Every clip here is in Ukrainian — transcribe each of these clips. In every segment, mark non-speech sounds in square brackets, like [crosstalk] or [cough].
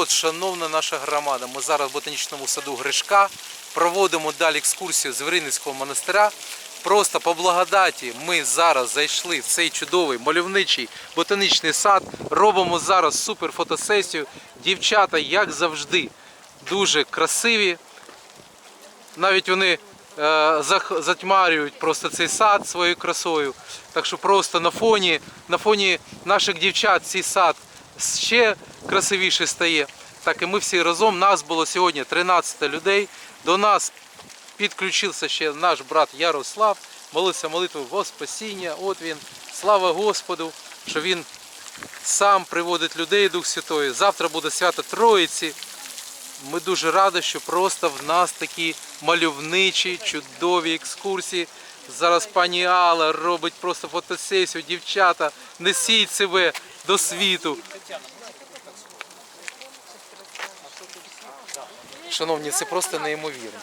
От, шановна наша громада, ми зараз в ботанічному саду Гришка проводимо далі екскурсію з Виринницького монастиря. Просто по благодаті ми зараз зайшли в цей чудовий мальовничий ботанічний сад. Робимо зараз супер фотосесію. Дівчата, як завжди, дуже красиві. Навіть вони е, затьмарюють просто цей сад своєю красою. Так що просто на фоні, на фоні наших дівчат цей сад ще красивіше стає. Так і ми всі разом. Нас було сьогодні 13 людей. До нас підключився ще наш брат Ярослав. Молився молитвою во спасіння. От він. Слава Господу, що він сам приводить людей Дух Святої. Завтра буде свято Троїці. Ми дуже раді, що просто в нас такі мальовничі, чудові екскурсії. Зараз пані Алла робить просто фотосесію, дівчата, несіть себе до світу. Шановні, це просто неймовірно.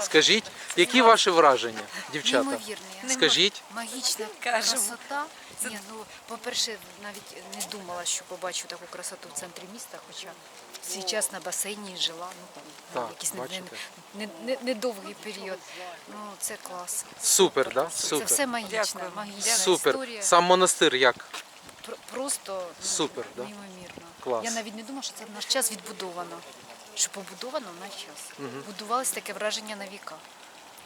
Скажіть, які ваші враження, дівчата? Неймовірно. Скажіть, Магічна красота. Ні, ну, по-перше, навіть не думала, що побачу таку красоту в центрі міста, хоча свій час на басейні жила, ну там Так, якийсь не- бачите. не- не- недовгий період. Ну це клас. супер, да? Це Супер. все магічна, магічна Супер. історія. Сам монастир як? Пр- Просто ну, Супер, да? неймовірно. Клас. Я навіть не думала, що це в наш час відбудовано. Що побудовано в наш час. Будувалось таке враження на віка.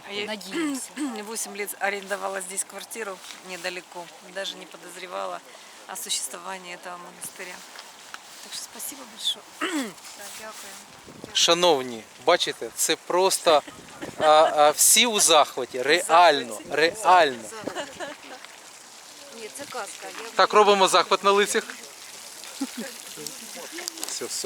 А я Надеемся. 8 [clears throat] лет арендовала здесь квартиру недалеко. Даже не подозревала о существовании этого монастыря. Так что спасибо большое. [clears throat] Так, дякую. Шановні, бачите, це просто а, а, всі у захваті. Реально, реально. Ні, це казка. Так робимо захват на лицях. Все, все.